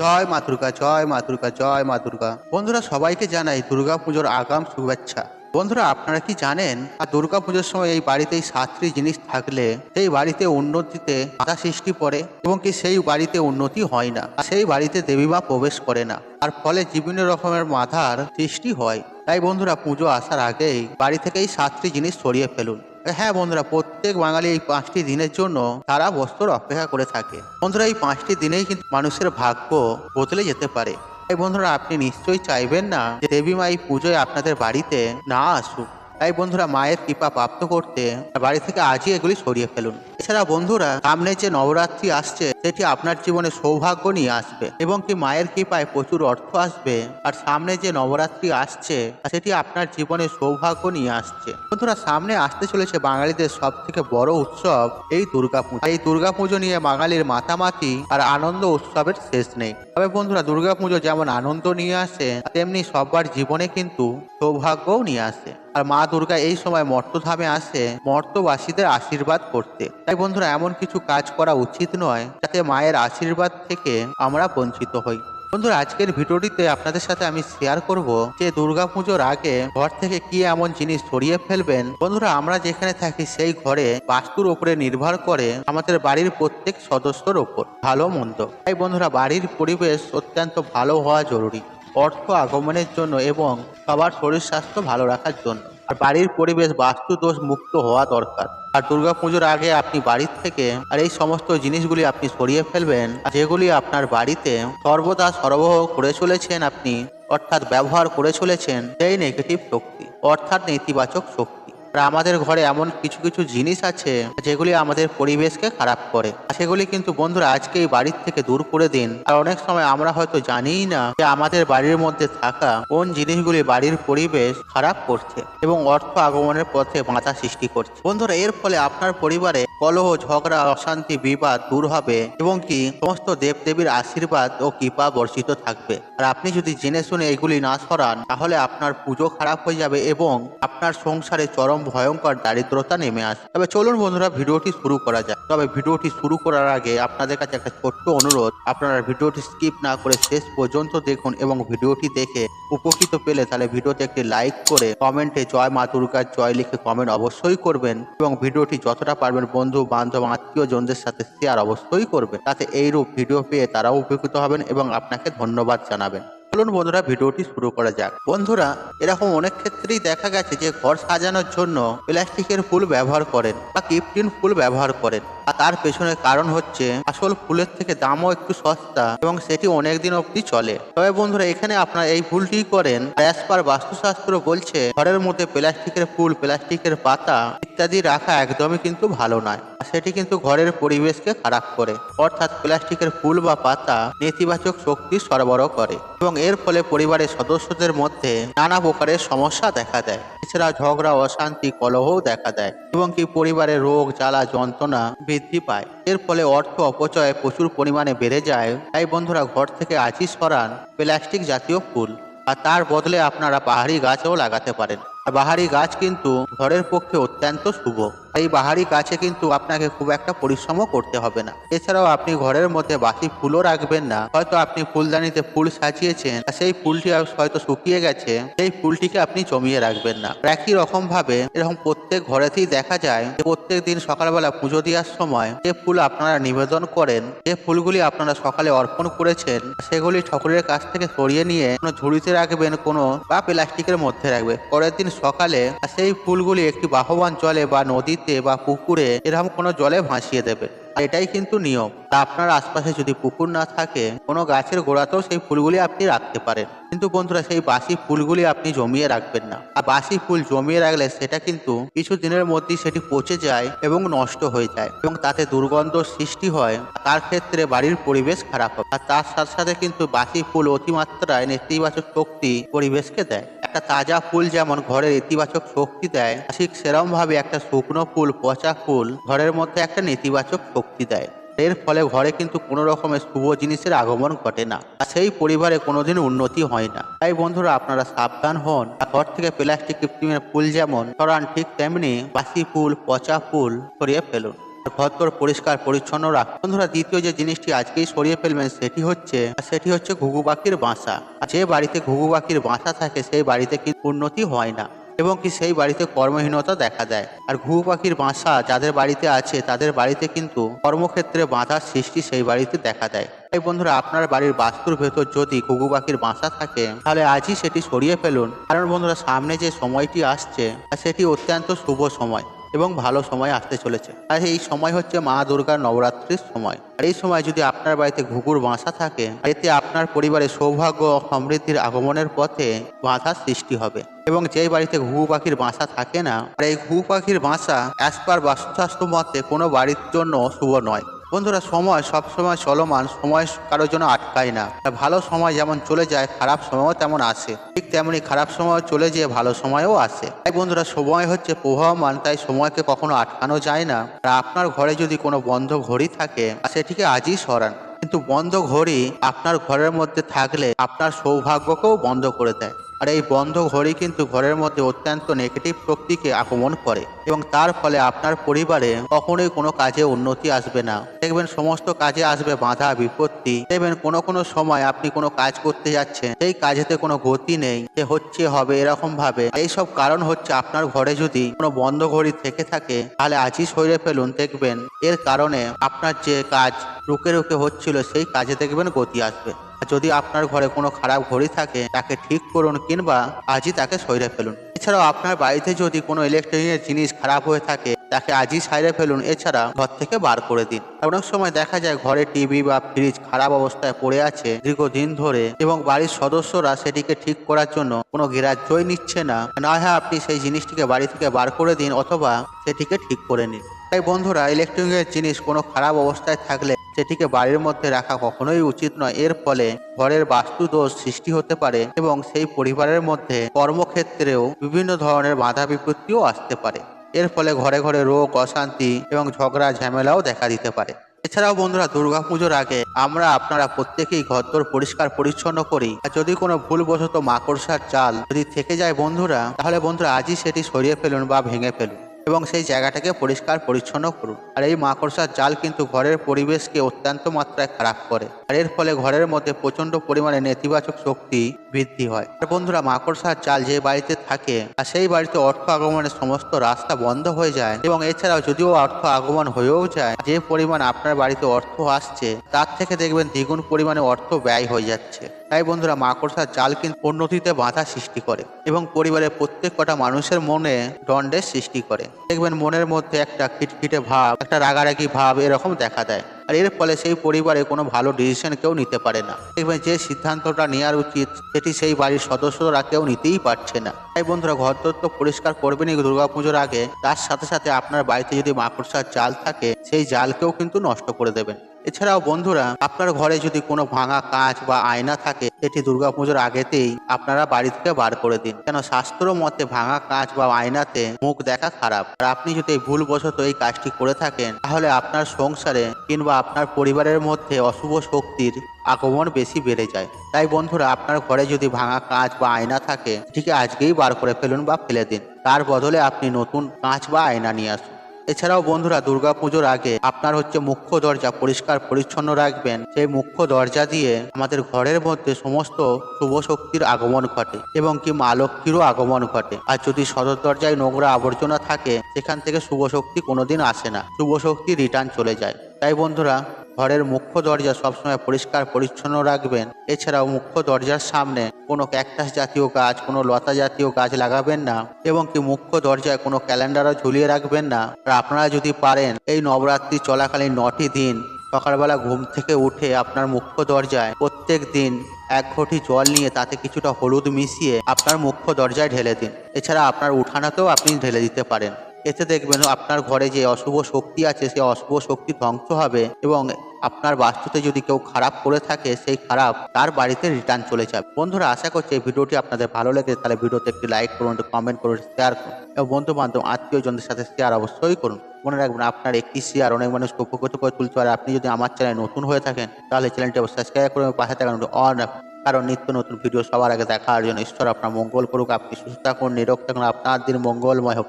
জয় মা দুর্গা, জয় মা দুর্গা, জয় মা দুর্গা। বন্ধুরা, সবাইকে জানাই দুর্গা পুজোর আগাম শুভেচ্ছা। বন্ধুরা, আপনারা কি জানেন, আর দুর্গা পুজোর সময় এই বাড়িতে সাতটি জিনিস থাকলে সেই বাড়িতে উন্নতিতে বাধা সৃষ্টি পড়ে এবং কি সেই বাড়িতে উন্নতি হয় না, আর সেই বাড়িতে দেবীমা প্রবেশ করে না। আর ফলে বিভিন্ন রকমের মাথার সৃষ্টি হয়। তাই বন্ধুরা, পুজো আসার আগেই বাড়ি থেকে এই সাতটি জিনিস সরিয়ে ফেলুন। হ্যাঁ বন্ধুরা, প্রত্যেক বাঙালি এই পাঁচটি দিনের জন্য সারা বস্ত্র অপেক্ষা করে থাকে। বন্ধুরা, এই পাঁচটি দিনেই কিন্তু মানুষের ভাগ্য বদলে যেতে পারে। তাই বন্ধুরা, আপনি নিশ্চয়ই চাইবেন না যে দেবী মা এই পুজোয় আপনাদের বাড়িতে না আসুক। তাই বন্ধুরা, মায়ের কৃপা প্রাপ্ত করতে বাড়ি থেকে আজই এগুলি সরিয়ে ফেলুন। এছাড়া বন্ধুরা, সামনে যে নবরাত্রি আসছে, সেটি আপনার জীবনে সৌভাগ্য নিয়ে আসবে এবং কি মায়ের কৃপায় প্রচুর অর্থ আসবে। আর সামনে যে নবরাত্রি আসছে, সেটি আপনার জীবনে সৌভাগ্য নিয়ে আসছে। বন্ধুরা, সামনে আসতে চলেছে বাঙালিদের সব থেকে বড় উৎসব, এই দুর্গাপুজো। এই দুর্গাপুজো নিয়ে বাঙালির মাতামাতি আর আনন্দ উৎসবের শেষ নেই। তবে বন্ধুরা, দুর্গাপুজো যেমন আনন্দ নিয়ে আসে, তেমনি সবার জীবনে কিন্তু সৌভাগ্যও নিয়ে আসে। আর মা দুর্গা এই সময় মর্তধামে আসে মর্তবাসীদের আশীর্বাদ করতে। তাই বন্ধুরা, এমন কিছু কাজ করা উচিত নয় যাতে মায়ের আশীর্বাদ থেকে আমরা বঞ্চিত হই। বন্ধুরা, আজকের ভিডিওটিতে আপনাদের সাথে আমি শেয়ার করব যে দুর্গাপুজোর আগে ঘর থেকে কি এমন জিনিস সরিয়ে ফেলবেন। বন্ধুরা, আমরা যেখানে থাকি সেই ঘরে বাস্তুর উপরে নির্ভর করে আমাদের বাড়ির প্রত্যেক সদস্যর ওপর ভালো মন্দ। তাই বন্ধুরা, বাড়ির পরিবেশ অত্যন্ত ভালো হওয়া জরুরি। অর্থ আগমনের জন্য এবং সবার শরীর স্বাস্থ্য ভালো রাখার জন্য। আর বাড়ির পরিবেশ বাস্তু দোষ মুক্ত হওয়া দরকার। আর দুর্গাপুজোর আগে আপনি বাড়ির থেকে আর এই সমস্ত জিনিসগুলি আপনি সরিয়ে ফেলবেন যেগুলি আপনার বাড়িতে সর্বদা সরবরাহ করে চলেছেন আপনি, অর্থাৎ ব্যবহার করে চলেছেন, সেই নেগেটিভ শক্তি, অর্থাৎ নেতিবাচক শক্তি। আর আমাদের ঘরে এমন কিছু কিছু জিনিস আছে যেগুলি আমাদের পরিবেশকে খারাপ করে। সেগুলি কিন্তু বন্ধুরা আজকে এই বাড়ির থেকে দূর করে দিন। আর অনেক সময় আমরা হয়তো জানিই না যে আমাদের বাড়ির মধ্যে থাকা কোন জিনিসগুলি বাড়ির পরিবেশ খারাপ করছে এবং অর্থ আগমনের পথে বাধা সৃষ্টি করছে। বন্ধুরা, এর ফলে আপনার পরিবারে কলহ, ঝগড়া, অশান্তি, বিবাদ দূর হবে এবং কি সমস্ত দেবদেবীর আশীর্বাদ ও কৃপা বর্ষিত থাকবে। আর আপনি যদি জেনে শুনে এগুলি না সরান, তাহলে আপনার পুজো খারাপ হয়ে যাবে এবং আপনার সংসারে চরম ভয়ঙ্কর দারিদ্রতা নেমে আসে। তবে চলুন বন্ধুরা, ভিডিওটি শুরু করা যায় তবে ভিডিওটি শুরু করার আগে আপনাদের কাছে একটা ছোট্ট অনুরোধ। আপনারা ভিডিওটি স্কিপ না করে শেষ পর্যন্ত দেখুন এবং ভিডিওটি দেখে উপকৃত পেলে তাহলে ভিডিওতে একটি লাইক করে কমেন্টে জয় মা দুর্গার জয় লিখে কমেন্ট অবশ্যই করবেন এবং ভিডিওটি যতটা পারবেন বন্ধু, বান্ধব, আত্মীয় জনদের সাথে শেয়ার অবশ্যই করবেন। তাতে এইরূপ ভিডিও পেয়ে তারাও উপকৃত হবেন এবং আপনাকে ধন্যবাদ জানাবেন। চলুন বন্ধুরা, ভিডিওটি শুরু করা যাক। বন্ধুরা, এরকম অনেক ক্ষেত্রেই দেখা গেছে যে ঘর সাজানোর জন্য প্লাস্টিকের ফুল ব্যবহার করেন বা কিপটিন ফুল ব্যবহার করেন। আর তার পেছনের কারণ হচ্ছে আসল ফুলের থেকে দামও একটু সস্তা এবং সেটি অনেক দিন অবধি চলে। তবে বন্ধুরা, এখানে আপনারা এই ভুলটি করেন। পার বাস্তুশাস্ত্র বলছে, ঘরের মধ্যে প্লাস্টিকের ফুল, প্লাস্টিকের পাতা ইত্যাদি রাখা একদমই কিন্তু ভালো নয়। সেটি কিন্তু ঘরের পরিবেশকে খারাপ করে। অর্থাৎ প্লাস্টিকের ফুল বা পাতা নেতিবাচক শক্তি সরবরাহ করে এবং এর ফলে পরিবারের সদস্যদের মধ্যে নানা প্রকারের সমস্যা দেখা দেয়। এছাড়া ঝগড়া, অশান্তি, কলহও দেখা দেয়। এবং কি পরিবারের রোগ, জ্বালা, যন্ত্রণা বৃদ্ধি পায়। এর ফলে অর্থ অপচয় প্রচুর পরিমাণে বেড়ে যায়। তাই বন্ধুরা, ঘর থেকে আজই সরান প্লাস্টিক জাতীয় ফুল আর তার বদলে আপনারা পাহাড়ি গাছও লাগাতে পারেন। আর বাহারি গাছ কিন্তু ঘরের পক্ষে অত্যন্ত শুভ। এই বাহারি গাছে কিন্তু আপনাকে খুব একটা পরিশ্রমও করতে হবে না। এছাড়াও আপনি ঘরের মধ্যে বাসি ফুলও রাখবেন না। হয়তো আপনি ফুলদানিতে ফুল সাজিয়েছেন, আর সেই ফুলটি হয়তো শুকিয়ে গেছে। সেই ফুলটিকে আপনি জমিয়ে রাখবেন না। একই রকম ভাবে এরকম প্রত্যেক ঘরেতেই দেখা যায় প্রত্যেক দিন সকালবেলা পুজো দেওয়ার সময় যে ফুল আপনারা নিবেদন করেন, যে ফুলগুলি আপনারা সকালে অর্পণ করেছেন, সেগুলি ঠাকুরের কাছ থেকে সরিয়ে নিয়ে কোনো ঝুড়িতে রাখবেন, কোনো বা প্লাস্টিকের মধ্যে রাখবে পরের দিন সকালে সেই ফুলগুলি একটি বাহবান জলে বা নদীতে বা পুকুরে এরকম কোনো জলে ভাসিয়ে দেবে। এটাই কিন্তু নিয়ম। আপনার আশপাশে যদি পুকুর না থাকে, কোনো গাছের গোড়াতেও সেই ফুলগুলি আপনি রাখতে পারেন। কিন্তু বন্ধুরা, সেই বাসি ফুলগুলি আপনি জমিয়ে রাখবেন না। আর বাসি ফুল জমিয়ে রাখলে সেটা কিন্তু কিছু দিনের মধ্যেই সেটি পচে যায় এবং নষ্ট হয়ে যায় এবং তাতে দুর্গন্ধ সৃষ্টি হয়। তার ক্ষেত্রে বাড়ির পরিবেশ খারাপ হবে। আর তার সাথে সাথে কিন্তু বাসি ফুল অতিমাত্রায় নেতিবাচক শক্তি পরিবেশকে দেয়। একটা তাজা ফুল যেমন ঘরের ইতিবাচক শক্তি দেয়, ঠিক সেরকম ভাবে একটা শুকনো ফুল পচা ফুল ঘরের মধ্যে একটা নেতিবাচক শক্তি দেয়। এর ফলে ঘরে কিন্তু কোনো রকমের শুভ জিনিসের আগমন ঘটে না। আর সেই পরিবারে কোনোদিন উন্নতি হয় না। তাই বন্ধুরা, আপনারা সাবধান হন। ঘর থেকে প্লাস্টিক কৃত্রিমের ফুল যেমন সরান ঠিক তেমনি বাসি ফুল, পচা ফুল সরিয়ে ফেলুন। আর ঘর পরিষ্কার, পরিচ্ছন্ন রাখ বন্ধুরা, দ্বিতীয় যে জিনিসটি আজকেই সরিয়ে ফেলবেন সেটি হচ্ছে সেটি হচ্ছে ঘুঘু পাখির বাসা। যে বাড়িতে ঘুঘু পাখির বাসা থাকে, সেই বাড়িতে কিন্তু উন্নতি হয় না। এবং কি সেই বাড়িতে কর্মহীনতা দেখা দেয়। আর ঘুঘু পাখির বাসা যাদের বাড়িতে আছে, তাদের বাড়িতে কিন্তু কর্মক্ষেত্রে বাধার সৃষ্টি সেই বাড়িতে দেখা দেয়। তাই বন্ধুরা, আপনার বাড়ির বাস্তুর ভেতর যদি ঘুঘু পাখির বাসা থাকে, তাহলে আজই সেটি সরিয়ে ফেলুন। কারণ বন্ধুরা, সামনে যে সময়টি আসছে সেটি অত্যন্ত শুভ সময়। এবং ভালো সময় আসতে চলেছে। আর এই সময় হচ্ছে মা দুর্গার নবরাত্রির সময়। আর এই সময় যদি আপনার বাড়িতে ঘুঘুর বাসা থাকে, এতে আপনার পরিবারে সৌভাগ্য ও সমৃদ্ধির আগমনের পথে বাধার সৃষ্টি হবে। এবং যেই বাড়িতে ঘুঘু পাখির বাসা থাকে না, আর এই ঘুঘু পাখির বাসা অ্যাসপার বাস্তুস্বাস্থ্য মতে কোনো বাড়ির জন্য শুভ নয়। বন্ধুরা, সময় সবসময় চলমান, সময় কারোর জন্য আটকায় না। ভালো সময় যেমন চলে যায়, খারাপ সময়ও তেমন আসে। ঠিক তেমনি খারাপ সময় চলে যেয়ে ভালো সময়ও আসে। তাই বন্ধুরা, সময় হচ্ছে প্রবাহমান, তাই সময়কে কখনো আটকানো যায় না। আর আপনার ঘরে যদি কোনো বন্ধ ঘড়ি থাকে সেটিকে আজই সরান। কিন্তু বন্ধ ঘড়ি আপনার ঘরের মধ্যে থাকলে আপনার সৌভাগ্যকেও বন্ধ করে দেয়। আর এই বন্ধ ঘড়ি কিন্তু ঘরের মধ্যে অত্যন্ত নেগেটিভ শক্তিকে আগমন করে এবং তার ফলে আপনার পরিবারে কখনোই কোনো কাজে উন্নতি আসবে না। দেখবেন সমস্ত কাজে আসবে বাধা, বিপত্তি। দেখবেন কোনো কোনো সময় আপনি কোনো কাজ করতে যাচ্ছেন, সেই কাজেতে কোনো গতি নেই, যে হচ্ছে, হবে এরকম ভাবে। এইসব কারণ হচ্ছে আপনার ঘরে যদি কোনো বন্ধ ঘড়ি থেকে থাকে, তাহলে আজই সইরে ফেলুন, দেখবেন। এর কারণে আপনার যে কাজ রুকে রুকে হচ্ছিল, সেই কাজে দেখবেন গতি আসবে। যদি আপনার ঘরে কোনো খারাপ ঘড়ি থাকে, তাকে ঠিক করুন কিংবা আজই তাকে সইরে ফেলুন। এছাড়াও আপনার বাড়িতে যদি কোনো ইলেকট্রনিকের জিনিস খারাপ হয়ে থাকে, তাকে আজই সাইরে ফেলুন, এছাড়া ঘর থেকে বার করে দিন। অনেক সময় দেখা যায় ঘরে টিভি বা ফ্রিজ খারাপ অবস্থায় পড়ে আছে দীর্ঘদিন ধরে এবং বাড়ির সদস্যরা সেটিকে ঠিক করার জন্য কোনো গ্রাহ্যই নিচ্ছে না। না হয় আপনি সেই জিনিসটিকে বাড়ি থেকে বার করে দিন অথবা সেটিকে ঠিক করে নিন। তাই বন্ধুরা ইলেকট্রনিকের জিনিস কোনো খারাপ অবস্থায় থাকলে সেটিকে বাড়ির মধ্যে রাখা কখনোই উচিত নয়। এর ফলে ঘরের বাস্তু দোষ সৃষ্টি হতে পারে এবং সেই পরিবারের মধ্যে কর্মক্ষেত্রেও বিভিন্ন ধরনের বাধা বিপত্তিও আসতে পারে। এর ফলে ঘরে ঘরে রোগ, অশান্তি এবং ঝগড়া, ঝামেলাও দেখা দিতে পারে। এছাড়াও বন্ধুরা, দুর্গাপুজোর আগে আমরা আপনারা প্রত্যেকেই ঘরদোর পরিষ্কার পরিচ্ছন্ন করি। আর যদি কোনো ভুলবশত মাকড়সার চাল যদি থেকে যায় বন্ধুরা, তাহলে বন্ধুরা, আজই সেটি সরিয়ে ফেলুন বা ভেঙে ফেলুন। এবং সেই জায়গাটাকে পরিষ্কার পরিচ্ছন্ন করুন। আর এই মাকড়সার জাল কিন্তু ঘরের পরিবেশকে অত্যন্ত মাত্রায় খারাপ করে। আর এর ফলে ঘরের মধ্যে প্রচণ্ড পরিমাণে নেতিবাচক শক্তি বৃদ্ধি হয়। আর বন্ধুরা, মাকড়সার জাল যে বাড়িতে থাকে, আর সেই বাড়িতে অর্থ আগমনের সমস্ত রাস্তা বন্ধ হয়ে যায়। এবং এছাড়াও যদিও অর্থ আগমন হয়েও যায়, যে পরিমাণ আপনার বাড়িতে অর্থ আসছে, তার থেকে দেখবেন দ্বিগুণ পরিমাণে অর্থ ব্যয় হয়ে যাচ্ছে। তাই বন্ধুরা মাকড়সার জাল কিন্তু উন্নতিতে বাধা সৃষ্টি করে এবং পরিবারের প্রত্যেক কটা মানুষের মনে দণ্ডের সৃষ্টি করে। দেখবেন মনের মধ্যে একটা খিটখিটে ভাব, একটা রাগারাগি ভাব এরকম দেখা দেয়। আর এর ফলে সেই পরিবারে কোনো ভালো ডিসিশন কেউ নিতে পারে না। দেখবেন যে সিদ্ধান্তটা নেওয়ার উচিত, সেটি সেই বাড়ির সদস্যরা কেউ নিতেই পারছে না। তাই বন্ধুরা ঘর তো পরিষ্কার করবেনই দুর্গাপুজোর আগে, তার সাথে সাথে আপনার বাড়িতে যদি মাকড়সার জাল থাকে, সেই জালকেও কিন্তু নষ্ট করে দেবেন। এছাড়াও বন্ধুরা, আপনার ঘরে যদি কোনো ভাঙা কাঁচ বা আয়না থাকে সেটি দুর্গাপুজোর আগেতেই আপনারা বাড়ি থেকে বার করে দিন। কেন শাস্ত্র মতে ভাঙা কাঁচ বা আয়নাতে মুখ দেখা খারাপ। আর আপনি যদি ভুলবশত এই কাজটি করে থাকেন, তাহলে আপনার সংসারে কিংবা আপনার পরিবারের মধ্যে অশুভ শক্তির আগমন বেশি বেড়ে যায়। তাই বন্ধুরা, আপনার ঘরে যদি ভাঙা কাঁচ বা আয়না থাকে সেটিকে আজকেই বার করে ফেলুন বা ফেলে দিন। তার বদলে আপনি নতুন কাঁচ বা আয়না নিয়ে আসুন। এছাড়াও বন্ধুরা, দুর্গাপুজোর আগে আপনার হচ্ছে মুখ্য দরজা পরিষ্কার পরিচ্ছন্ন রাখবেন। সেই মুখ্য দরজা দিয়ে আমাদের ঘরের মধ্যে সমস্ত শুভ শক্তির আগমন ঘটে এবং কি মা লক্ষ্মীরও আগমন ঘটে। আর যদি সদর দরজায় নোংরা আবর্জনা থাকে, সেখান থেকে শুভ শক্তি কোনোদিন আসে না। শুভ শক্তি রিটার্ন চলে যায়। তাই বন্ধুরা ঘরের মুখ্য দরজা সবসময় পরিষ্কার, পরিচ্ছন্ন রাখবেন। এছাড়াও মুখ্য দরজার সামনে কোনো ক্যাকটাস জাতীয় গাছ, কোনো লতা জাতীয় গাছ লাগাবেন না এবং কি মুখ্য দরজায় কোনো ক্যালেন্ডারও ঝুলিয়ে রাখবেন না। আর আপনারা যদি পারেন, এই নবরাত্রি চলাকালীন নটি দিন সকালবেলা ঘুম থেকে উঠে আপনার মুখ্য দরজায় প্রত্যেক দিন এক ঘটি জল নিয়ে তাতে কিছুটা হলুদ মিশিয়ে আপনার মুখ্য দরজায় ঢেলে দিন। এছাড়া আপনার উঠানাতেও আপনি ঢেলে দিতে পারেন। এতে দেখবেন আপনার ঘরে যে অশুভ শক্তি আছে, সেই অশুভ শক্তি ধ্বংস হবে এবং আপনার বাস্তুতে যদি কেউ খারাপ করে থাকে, সেই খারাপ তার বাড়িতে রিটার্ন চলে যাবে। বন্ধুরা, আশা করছি এই ভিডিওটি আপনাদের ভালো লেগে তাহলে ভিডিওতে একটি লাইক করুন কমেন্ট করুন শেয়ার করুন এবং বন্ধু বান্ধব আত্মীয়জনদের সাথে শেয়ার অবশ্যই করুন। মনে রাখবেন, আপনার একটি শেয়ার অনেক মানুষ উপকৃত করে তুলতে পারে আপনি যদি আমার চ্যানেল নতুন হয়ে থাকেন, তাহলে চ্যানেলটি সাবস্ক্রাইব করে পাশে থাকুন অন কারণ নিত্য নতুন ভিডিও সবার আগে দেখার জন্য ঈশ্বর আপনার মঙ্গল করুক, আপনি সুস্থ থাকুন, নিরোগ থাকুন, আপনার দিন মঙ্গলময় হোক।